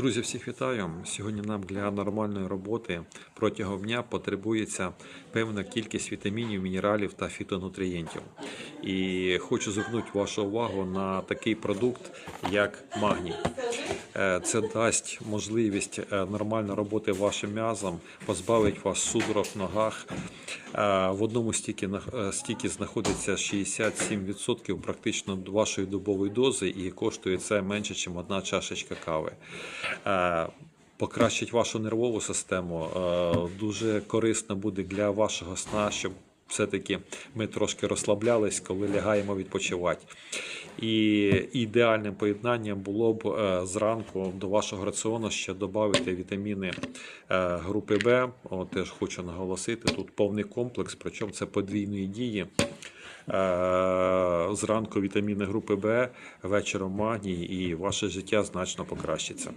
Друзі, всіх вітаю. Сьогодні нам для нормальної роботи протягом дня потребується певна кількість вітамінів, мінералів та фітонутрієнтів. І хочу звернути вашу увагу на такий продукт, як магній. Е, Це дасть можливість е, нормально роботи вашим м'язом, позбавить вас судорог в ногах. Е, В одному стікі, нах- стікі знаходиться 67% практично вашої добової дози і коштує це менше, ніж одна чашечка кави. Покращить вашу нервову систему, дуже корисно буде для вашого сна, щоб все-таки ми трошки розслаблялись, коли лягаємо відпочивати. І ідеальним поєднанням було б е, зранку до вашого раціону ще додати вітаміни е, групи Б. О, теж хочу наголосити, тут повний комплекс, причому це подвійної дії. Е, Зранку вітаміни групи Б, вечором магній, і ваше життя значно покращиться.